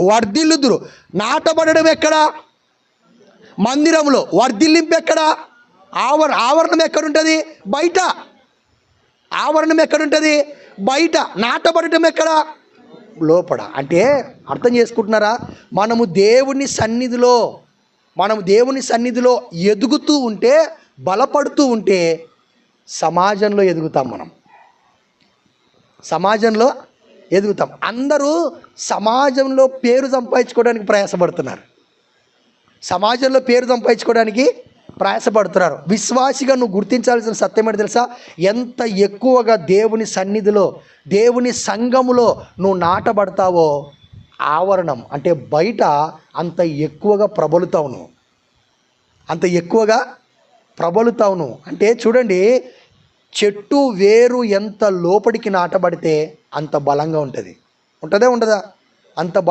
వర్ధిల్లుదురు. నాటబడడం ఎక్కడ? మందిరంలో. వర్ధిల్లింపు ఎక్కడ? ఆవర ఆవరణం ఎక్కడుంటుంది? బయట. ఆవరణం ఎక్కడుంటుంది? బయట. నాటబడటం ఎక్కడ? లోపల. అంటే అర్థం చేసుకుంటున్నారా? మనము దేవుని సన్నిధిలో మనము దేవుని సన్నిధిలో ఎదుగుతూ ఉంటే బలపడుతూ ఉంటే సమాజంలో ఎదుగుతాం మనం. సమాజంలో ఎదుగుతాం. అందరూ సమాజంలో పేరు సంపాదించుకోవడానికి ప్రయాసపడుతున్నారు. సమాజంలో పేరు సంపాదించుకోవడానికి ప్రయాసపడుతున్నారు. విశ్వాసిగా నువ్వు గుర్తించాల్సిన సత్యం ఏంటి తెలుసా? ఎంత ఎక్కువగా దేవుని సన్నిధిలో దేవుని సంఘములో నువ్వు నాటబడతావో ఆవరణం. అంటే బయట అంత ఎక్కువగా ప్రబలుతావు నువ్వు. అంత ఎక్కువగా ప్రబలుతావు నువ్వు. అంటే చూడండి చెట్టు వేరు ఎంత లోపలికి నాటబడితే అంత బలంగా ఉంటుంది. ఉంటుందే ఉండదా? అంత